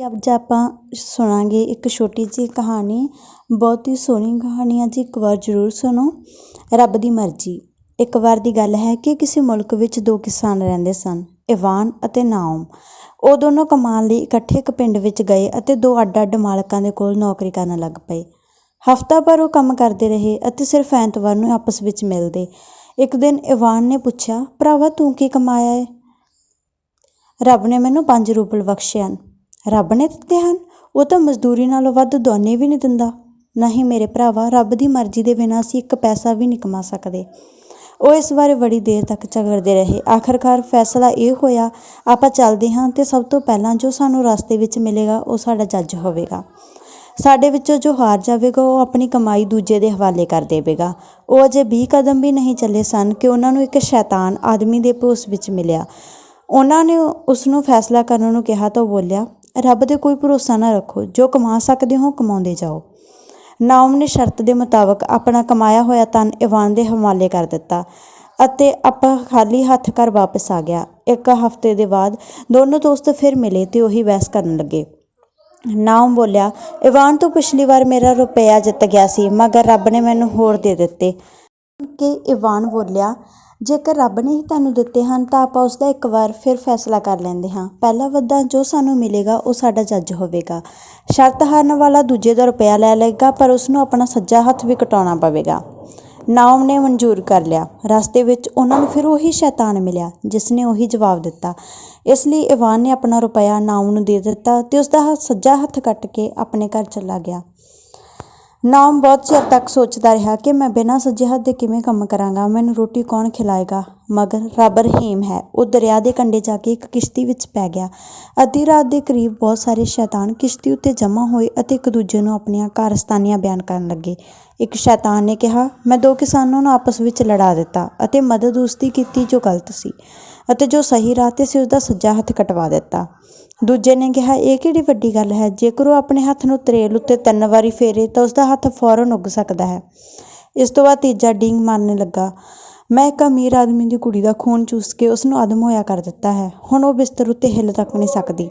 ਅੱਜ ਆਪਾਂ ਸੁਣਾਂਗੇ ਇੱਕ ਛੋਟੀ ਜਿਹੀ ਕਹਾਣੀ, ਬਹੁਤ ਹੀ ਸੋਹਣੀ ਕਹਾਣੀ ਹੈ ਜੀ, ਇੱਕ ਵਾਰ ਜ਼ਰੂਰ ਸੁਣੋ। ਰੱਬ ਦੀ ਮਰਜ਼ੀ, ਇੱਕ ਵਾਰ ਦੀ ਗੱਲ ਹੈ ਕਿ ਕਿਸੇ ਮੁਲਕ ਵਿੱਚ ਦੋ ਕਿਸਾਨ ਰਹਿੰਦੇ ਸਨ, ਇਵਾਨ ਅਤੇ ਨਾਓਮ। ਉਹ ਦੋਨੋਂ ਕਮਾਉਣ ਲਈ ਇਕੱਠੇ ਇੱਕ ਪਿੰਡ ਵਿੱਚ ਗਏ ਅਤੇ ਦੋ ਅੱਡ-ਅੱਡ ਮਾਲਕਾਂ ਦੇ ਕੋਲ ਨੌਕਰੀ ਕਰਨ ਲੱਗ ਪਏ। ਹਫ਼ਤਾ ਭਰ ਉਹ ਕੰਮ ਕਰਦੇ ਰਹੇ ਅਤੇ ਸਿਰਫ ਐਤਵਾਰ ਨੂੰ ਆਪਸ ਵਿੱਚ ਮਿਲਦੇ। ਇੱਕ ਦਿਨ ਇਵਾਨ ਨੇ ਪੁੱਛਿਆ, ਭਰਾਵਾ, ਤੂੰ ਕੀ ਕਮਾਇਆ ਹੈ ਰੱਬ ਨੇ ਮੈਨੂੰ 5 ਰੂਪਲ ਬਖਸ਼ੇ ਹਨ। ਰੱਬ ਨੇ ਦਿੱਤੇ ਹਨ। ਉਹ ਤਾਂ ਮਜ਼ਦੂਰੀ ਨਾਲੋਂ ਵੱਧ ਦੋਨੇ ਵੀ ਨਹੀਂ ਦਿੰਦਾ। ਨਹੀਂ ਮੇਰੇ ਭਰਾਵਾ, ਰੱਬ ਦੀ ਮਰਜ਼ੀ ਦੇ ਬਿਨਾਂ ਅਸੀਂ ਇੱਕ ਪੈਸਾ ਵੀ ਨਹੀਂ ਕਮਾ ਸਕਦੇ। ਉਹ ਇਸ ਬਾਰੇ ਬੜੀ ਦੇਰ ਤੱਕ ਝਗੜਦੇ ਰਹੇ। ਆਖਰਕਾਰ ਫੈਸਲਾ ਇਹ ਹੋਇਆ, ਆਪਾਂ ਚੱਲਦੇ ਹਾਂ ਤੇ ਸਭ ਤੋਂ ਪਹਿਲਾਂ ਜੋ ਸਾਨੂੰ ਰਸਤੇ ਵਿੱਚ ਮਿਲੇਗਾ, ਉਹ ਸਾਡਾ ਜੱਜ ਹੋਵੇਗਾ। ਸਾਡੇ ਵਿੱਚੋਂ ਜੋ ਹਾਰ ਜਾਵੇਗਾ, ਉਹ ਆਪਣੀ ਕਮਾਈ ਦੂਜੇ ਦੇ ਹਵਾਲੇ ਕਰ ਦੇਵੇਗਾ। ਉਹ ਅਜੇ 20 ਕਦਮ ਵੀ ਨਹੀਂ ਚੱਲੇ ਸਨ ਕਿ ਉਹਨਾਂ ਨੂੰ ਇੱਕ ਸ਼ੈਤਾਨ ਆਦਮੀ ਦੇ ਭੂਸ ਵਿੱਚ ਮਿਲਿਆ। ਉਹਨਾਂ ਨੇ ਉਸ ਨੂੰ ਫੈਸਲਾ ਕਰਨ ਨੂੰ ਕਿਹਾ ਤਾਂ ਉਹ ਬੋਲਿਆ ਰੱਬ ਦੇ ਕੋਈ ਭਰੋਸਾ ਨਾ ਰੱਖੋ, ਜੋ ਕਮਾ ਸਕਦੇ ਹੋ ਕਮਾਉਂਦੇ ਜਾਓ। ਨਾਓਮ ਨੇ ਸ਼ਰਤ ਦੇ ਮੁਤਾਬਕ ਆਪਣਾ ਕਮਾਇਆ ਹੋਇਆ ਧਨ ਇਵਾਨ ਦੇ ਹਵਾਲੇ ਕਰ ਦਿੱਤਾ ਅਤੇ ਆਪਾਂ ਖਾਲੀ ਹੱਥ ਘਰ ਵਾਪਸ ਆ ਗਿਆ। ਇੱਕ ਹਫ਼ਤੇ ਦੇ ਬਾਅਦ ਦੋਨੋਂ ਦੋਸਤ ਫਿਰ ਮਿਲੇ ਤੇ ਉਹੀ ਬਹਿਸ ਕਰਨ ਲੱਗੇ। ਨਾਮ ਬੋਲਿਆ ਇਵਾਨ ਤੋਂ ਪਿਛਲੀ ਵਾਰ ਮੇਰਾ ਰੁਪਇਆ ਜਿੱਤ ਗਿਆ ਸੀ, ਮਗਰ ਰੱਬ ਨੇ ਮੈਨੂੰ ਹੋਰ ਦੇ ਦਿੱਤੇ। ਕਿ ਇਵਾਨ ਬੋਲਿਆ ਜੇਕਰ ਰੱਬ ਨੇ ਹੀ ਤੁਹਾਨੂੰ ਦਿੱਤੇ ਹਨ, ਤਾਂ ਆਪਾਂ ਉਸ ਦਾ ਇੱਕ ਵਾਰ ਫਿਰ ਫੈਸਲਾ ਕਰ ਲੈਂਦੇ ਹਾਂ। ਪਹਿਲਾ ਵੱਦਾ ਜੋ ਸਾਨੂੰ ਮਿਲੇਗਾ, ਉਹ ਸਾਡਾ ਜੱਜ ਹੋਵੇਗਾ। ਸ਼ਰਤ ਹਾਰਨ ਵਾਲਾ ਦੂਜੇ ਦਾ ਰੁਪਇਆ ਲੈ ਲਏਗਾ, ਪਰ ਉਸ ਨੂੰ ਆਪਣਾ ਸੱਜਾ ਹੱਥ ਵੀ ਕਟਾਉਣਾ ਪਵੇਗਾ। ਨਾਮ ਨੇ ਮਨਜ਼ੂਰ ਕਰ ਲਿਆ। ਰਸਤੇ ਵਿੱਚ ਉਹਨਾਂ ਨੂੰ ਫਿਰ ਉਹੀ ਸ਼ੈਤਾਨ ਮਿਲਿਆ, ਜਿਸ ਨੇ ਉਹੀ ਜਵਾਬ ਦਿੱਤਾ। ਇਸ ਲਈ ਇਵਾਨ ਨੇ ਆਪਣਾ ਰੁਪਇਆ ਨਾਉਮ ਨੂੰ ਦੇ ਦਿੱਤਾ ਤੇ ਉਸ ਦਾ ਸੱਜਾ ਹੱਥ ਕੱਟ ਕੇ ਆਪਣੇ ਘਰ ਚਲਾ ਗਿਆ। ਨਾਮ ਬਹੁਤ ਚਿਰ ਤੱਕ ਸੋਚਦਾ ਰਿਹਾ ਕਿ ਮੈਂ ਬਿਨਾਂ ਸੱਜੇ ਹੱਥ ਦੇ ਕਿਵੇਂ ਕੰਮ ਕਰਾਂਗਾ, ਮੈਨੂੰ ਰੋਟੀ ਕੌਣ ਖਿਲਾਏਗਾ? ਮਗਰ ਰੱਬ ਰਹੀਮ ਹੈ। ਉਹ ਦਰਿਆ ਦੇ ਕੰਢੇ ਜਾ ਕੇ ਇੱਕ ਕਿਸ਼ਤੀ ਵਿੱਚ ਪੈ ਗਿਆ। ਅੱਧੀ ਰਾਤ ਦੇ ਕਰੀਬ ਬਹੁਤ ਸਾਰੇ ਸ਼ੈਤਾਨ ਕਿਸ਼ਤੀ ਉੱਤੇ ਜਮ੍ਹਾਂ ਹੋਏ ਅਤੇ ਇੱਕ ਦੂਜੇ ਨੂੰ ਆਪਣੀਆਂ ਕਾਰਸਤਾਨੀਆਂ ਬਿਆਨ ਕਰਨ ਲੱਗੇ। ਇੱਕ ਸ਼ੈਤਾਨ ਨੇ ਕਿਹਾ, ਮੈਂ ਦੋ ਕਿਸਾਨਾਂ ਨੂੰ ਆਪਸ ਵਿੱਚ ਲੜਾ ਦਿੱਤਾ ਅਤੇ ਮਦਦ ਉਸਦੀ ਕੀਤੀ ਜੋ ਗਲਤ ਸੀ ਅਤੇ ਜੋ ਸਹੀ ਰਾਹ 'ਤੇ ਸੀ ਉਸ ਦਾ ਸੱਜਾ ਹੱਥ ਕਟਵਾ ਦਿੱਤਾ। ਦੂਜੇ ਨੇ ਕਿਹਾ, ਇਹ ਕਿਹੜੀ ਵੱਡੀ ਗੱਲ ਹੈ, ਜੇਕਰ ਉਹ ਆਪਣੇ ਹੱਥ ਨੂੰ ਤਰੇਲ ਉੱਤੇ ਤਿੰਨ ਵਾਰੀ ਫੇਰੇ ਤਾਂ ਉਸ ਦਾ ਹੱਥ ਫੌਰਨ ਉੱਗ ਸਕਦਾ ਹੈ। ਇਸ ਤੋਂ ਬਾਅਦ ਤੀਜਾ ਡਿੰਗ ਮਾਰਨ ਲੱਗਾ। ਮੈਂ ਇੱਕ ਅਮੀਰ ਆਦਮੀ ਦੀ ਕੁੜੀ ਦਾ ਖੂਨ ਚੂਸ ਕੇ ਉਸ ਨੂੰ ਅਦਮ ਹੋਇਆ ਕਰ ਦਿੱਤਾ ਹੈ। ਹੁਣ ਉਹ ਬਿਸਤਰ ਉੱਤੇ ਹਿੱਲ ਤੱਕ ਨਹੀਂ ਸਕਦੀ।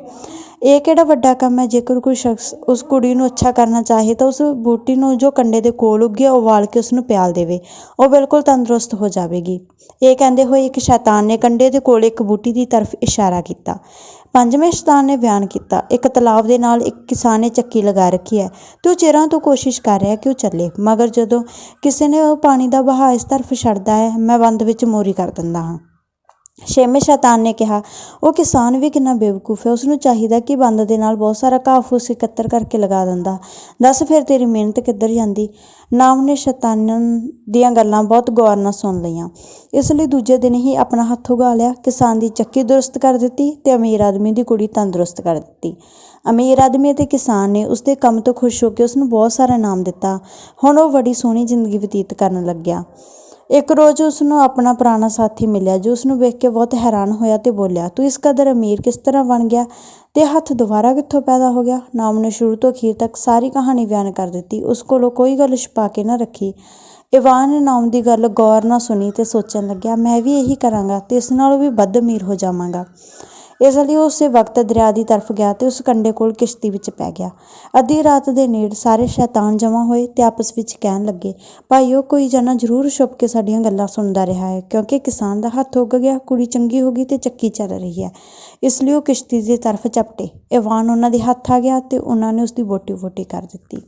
ਇਹ ਕਿਹੜਾ ਵੱਡਾ ਕੰਮ ਹੈ? ਜੇਕਰ ਕੋਈ ਸ਼ਖਸ ਉਸ ਕੁੜੀ ਨੂੰ ਅੱਛਾ ਕਰਨਾ ਚਾਹੇ ਤਾਂ ਉਸ ਬੂਟੀ ਨੂੰ ਜੋ ਕੰਡੇ ਦੇ ਕੋਲ ਉੱਗਿਆ ਉਵਾਲ ਕੇ ਉਸ ਨੂੰ ਪਿਆਲ ਦੇਵੇ। ਉਹ ਬਿਲਕੁਲ ਤੰਦਰੁਸਤ ਹੋ ਜਾਵੇਗੀ। ਇਹ ਕਹਿੰਦੇ ਹੋਏ ਇੱਕ ਸ਼ੈਤਾਨ ਨੇ ਕੰਡੇ ਦੇ ਕੋਲ ਇੱਕ ਬੂਟੀ ਦੀ ਤਰਫ ਇਸ਼ਾਰਾ ਕੀਤਾ। ਪੰਜਵੇਂ ਸ਼ੈਤਾਨ ਨੇ ਬਿਆਨ ਕੀਤਾ, ਇੱਕ ਤਲਾਬ ਦੇ ਨਾਲ ਇੱਕ ਕਿਸਾਨ ਨੇ ਚੱਕੀ ਲਗਾ ਰੱਖੀ ਹੈ। ਤੇ ਉਹ ਚਿਰਾਂ ਤੋਂ ਕੋਸ਼ਿਸ਼ ਕਰ ਰਿਹਾ ਕਿ ਉਹ ਚੱਲੇ, ਮਗਰ ਜਦੋਂ ਕਿਸੇ ਨੇ ਉਹ ਪਾਣੀ ਦਾ ਬਹਾਅ ਇਸ ਤਰਫ ਛੱਡਦਾ ਹੈ ਮੈਂ ਬੰਦ ਵਿੱਚ ਮੋਰੀ ਕਰ ਦਿੰਦਾ ਹਾਂ। ਛੇਵੇਂ ਸ਼ੈਤਾਨ ਨੇ ਕਿਹਾ, ਉਹ ਕਿਸਾਨ ਵੀ ਕਿੰਨਾ ਬੇਵਕੂਫ ਹੈ ਉਸ ਨੂੰ ਚਾਹੀਦਾ ਕਿ ਬੰਦ ਦੇ ਨਾਲ ਬਹੁਤ ਸਾਰਾ ਘਾਹ ਫੂਸ ਇਕੱਤਰ ਕਰਕੇ ਲਗਾ ਦਿੰਦਾ। ਦੱਸ ਫਿਰ ਤੇਰੀ ਮਿਹਨਤ ਕਿੱਧਰ ਜਾਂਦੀ? ਨਾਮ ਨੇ ਸ਼ੈਤਾਨਾਂ ਦੀਆਂ ਗੱਲਾਂ ਬਹੁਤ ਗੌਰ ਨਾਲ ਸੁਣ ਲਈਆਂ। ਇਸ ਲਈ ਦੂਜੇ ਦਿਨ ਹੀ ਆਪਣਾ ਹੱਥ ਉਗਾ ਲਿਆ, ਕਿਸਾਨ ਦੀ ਚੱਕੀ ਦੁਰਸਤ ਕਰ ਦਿੱਤੀ ਤੇ ਅਮੀਰ ਆਦਮੀ ਦੀ ਕੁੜੀ ਤੰਦਰੁਸਤ ਕਰ ਦਿੱਤੀ। ਅਮੀਰ ਆਦਮੀ ਅਤੇ ਕਿਸਾਨ ਨੇ ਉਸ ਦੇ ਕੰਮ ਤੋਂ ਖੁਸ਼ ਹੋ ਕੇ ਉਸ ਨੂੰ ਬਹੁਤ ਸਾਰਾ ਇਨਾਮ ਦਿੱਤਾ। ਹੁਣ ਉਹ ਬੜੀ ਸੋਹਣੀ ਜ਼ਿੰਦਗੀ ਬਤੀਤ ਕਰਨ ਲੱਗਿਆ। ਇੱਕ ਰੋਜ਼ ਉਸ ਨੂੰ ਆਪਣਾ ਪੁਰਾਣਾ ਸਾਥੀ ਮਿਲਿਆ ਜੋ ਉਸ ਨੂੰ ਵੇਖ ਕੇ ਬਹੁਤ ਹੈਰਾਨ ਹੋਇਆ ਤੇ ਬੋਲਿਆ, ਤੂੰ ਇਸ ਕਦਰ ਅਮੀਰ ਕਿਸ ਤਰ੍ਹਾਂ ਬਣ ਗਿਆ? ਤੇ ਹੱਥ ਦੁਬਾਰਾ ਕਿੱਥੋਂ ਪੈਦਾ ਹੋ ਗਿਆ? ਨਾਮ ਨੇ ਸ਼ੁਰੂ ਤੋਂ ਅਖੀਰ ਤੱਕ ਸਾਰੀ ਕਹਾਣੀ ਬਿਆਨ ਕਰ ਦਿੱਤੀ, ਉਸ ਕੋਲੋਂ ਕੋਈ ਗੱਲ ਛੁਪਾ ਕੇ ਨਾ ਰੱਖੀ। ਇਵਾਨ ਨੇ ਨਾਮ ਦੀ ਗੱਲ ਗੌਰ ਨਾਲ ਸੁਣੀ ਤੇ ਸੋਚਣ ਲੱਗਿਆ, ਮੈਂ ਵੀ ਇਹੀ ਕਰਾਂਗਾ ਤੇ ਇਸ ਨਾਲੋਂ ਵੀ ਵੱਧ ਅਮੀਰ ਹੋ ਜਾਵਾਂਗਾ। ਇਸ ਲਈ ਉਹ ਉਸੇ ਵਕਤ ਦਰਿਆ ਦੀ ਤਰਫ ਗਿਆ ਤੇ ਉਸ ਕੰਡੇ ਕੋਲ ਕਿਸ਼ਤੀ ਵਿੱਚ ਪੈ ਗਿਆ। ਅੱਧੀ ਰਾਤ ਦੇ ਨੇੜ ਸਾਰੇ ਸ਼ੈਤਾਨ ਜਮ੍ਹਾਂ ਹੋਏ ਤੇ ਆਪਸ ਵਿੱਚ ਕਹਿਣ ਲੱਗੇ, ਭਾਈਓ, ਕੋਈ ਜਣਾ ਜ਼ਰੂਰ ਛੁਪ ਕੇ ਸਾਡੀਆਂ ਗੱਲਾਂ ਸੁਣਦਾ ਰਿਹਾ ਹੈ, ਕਿਉਂਕਿ ਕਿਸਾਨ ਦਾ ਹੱਥ ਉੱਗ ਗਿਆ, ਕੁੜੀ ਚੰਗੀ ਹੋ ਗਈ ਤੇ ਚੱਕੀ ਚੱਲ ਰਹੀ ਹੈ। ਇਸ ਲਈ ਉਹ ਕਿਸ਼ਤੀ ਦੀ ਤਰਫ ਚਪਟੇ ਇਵਾਨ ਉਹਨਾਂ ਦੇ ਹੱਥ ਆ ਗਿਆ ਤੇ ਉਹਨਾਂ ਨੇ ਉਸ ਦੀ ਬੋਟੀ ਬੋਟੀ ਕਰ ਦਿੱਤੀ।